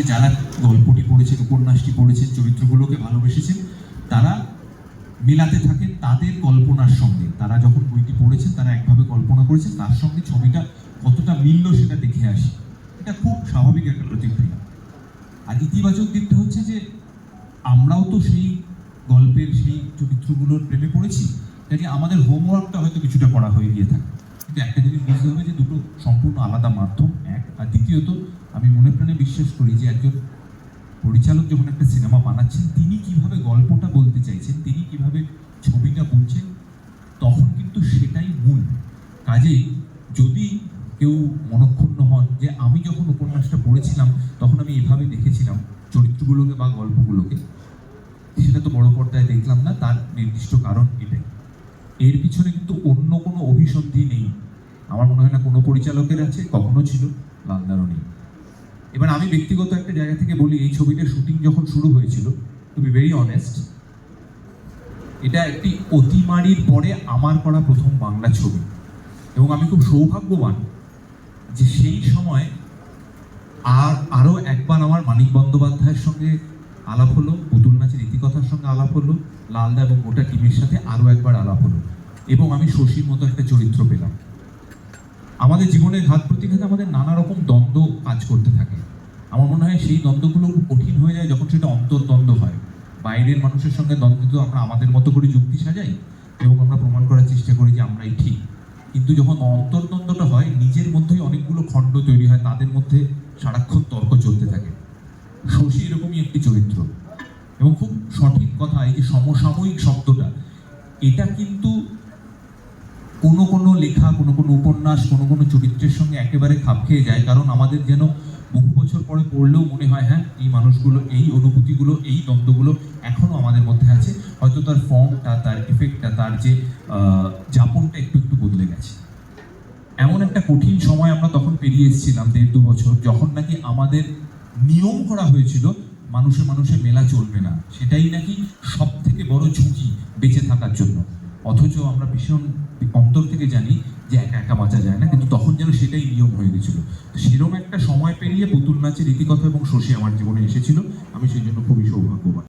যে যারা গল্পটি পড়েছেন, উপন্যাসটি পড়েছেন, চরিত্রগুলোকে ভালোবেসেছেন, তারা মিলাতে থাকেন তাদের কল্পনার সঙ্গে। তারা যখন বইটি পড়েছেন, তারা একভাবে কল্পনা করেছেন, তার সঙ্গে ছবিটা কতটা মিলল সেটা দেখে আসি। এটা খুব স্বাভাবিক একটা প্রতিক্রিয়া। আর ইতিবাচক দিকটা হচ্ছে যে, আমরাও তো সেই গল্পের, সেই চরিত্রগুলোর প্রেমে পড়েছি কাজে আমাদের হোমওয়ার্কটা হয়তো কিছুটা করা হয়ে গিয়ে থাকে। কিন্তু একটা জিনিস বুঝতে হবে যে, দুটো সম্পূর্ণ আলাদা মাধ্যম, এক। আর দ্বিতীয়ত আমি মনে প্রাণে বিশ্বাস করি যে একজন পরিচালক যখন একটা সিনেমা বানাচ্ছেন, তিনি কীভাবে গল্পটা বলতে চাইছেন, তিনি কীভাবে ছবিটা বুনছেন, তখন কিন্তু সেটাই মূল। কাজেই যদি কেউ মনক্ষুণ্ণ হন যে আমি যখন উপন্যাসটা পড়েছিলাম, তখন আমি এভাবে দেখেছিলাম চরিত্রগুলোকে বা গল্পগুলোকে, সেটা তো বড় পর্দায় দেখলাম না, তার নির্দিষ্ট কারণ এটাই। এর পিছনে কিন্তু অন্য কোনো অভিসন্ধি নেই। আমার মনে হয় না কোনো পরিচালকের আছে, কখনো ছিল লালদারও নেই। এবার আমি ব্যক্তিগত একটা জায়গা থেকে বলি, এই ছবিটার শুটিং যখন শুরু হয়েছিল টু বি ভেরি অনেস্ট এটা একটি অতিমারির পরে আমার করা প্রথম বাংলা ছবি। এবং আমি খুব সৌভাগ্যবান যে সেই সময় আর আরও একবার আমার মানিক বন্দ্যোপাধ্যায়ের সঙ্গে আলাপ হলো, পুতুল নাচের ইতিকথার সঙ্গে আলাপ হলো, লালদা এবং গোটা টিমের সাথে আরও একবার আলাপ হলো। এবং আমি শশীর মতো একটা চরিত্র পেলাম। আমাদের জীবনের ঘাত প্রতিঘাতে আমাদের নানা রকম দ্বন্দ্ব কাজ করতে থাকে। আমার মনে হয় সেই দ্বন্দ্বগুলো কঠিন হয়ে যায় যখন সেটা অন্তর্দ্বন্দ্ব হয়। বাইরের মানুষের সঙ্গে দ্বন্দ্ব তো আমরা আমাদের মতো করে যুক্তি সাজাই এবং আমরা প্রমাণ করার চেষ্টা করি যে আমরাই ঠিক। কিন্তু যখন অন্তর্দ্বন্দ্বটা হয়, নিজের মধ্যেই অনেকগুলো খণ্ড তৈরি হয়, তাদের মধ্যে সারাক্ষণ তর্ক চলতে থাকে। শশী এরকমই একটি চরিত্র। এবং খুব সঠিক কথা এই যে সমসাময়িক শব্দটা, এটা কিন্তু কোনো কোনো লেখা, কোনো কোনো উপন্যাস, কোনো কোনো চরিত্রের সঙ্গে একেবারে খাপ খেয়ে যায়। কারণ আমাদের যেন বহু বছর পরে পড়লেও মনে হয় হ্যাঁ এই মানুষগুলো, এই অনুভূতিগুলো, এই দ্বন্দ্বগুলো এখনও আমাদের মধ্যে আছে। হয়তো তার ফর্মটা, তার এফেক্টটা তার যে যাপনটা একটু একটু বদলে গেছে। এমন একটা কঠিন সময় আমরা তখন পেরিয়ে এসেছিলাম, দেড় দু বছর, যখন নাকি আমাদের নিয়ম করা হয়েছিল, মানুষে মানুষে মেলা চলবে না। সেটাই নাকি সব থেকে বড় ঝুঁকি বেঁচে থাকার জন্য। অথচ আমরা ভীষণ অন্তর থেকে জানি যে একা একা বাঁচা যায় না, কিন্তু তখন যেন সেটাই নিয়ম হয়ে গেছিল। সেরকম একটা সময় পেরিয়ে পুতুল নাচের ইতিকথা এবং শশী আমার জীবনে এসেছিল। আমি সেই জন্য খুবই সৌভাগ্যবান।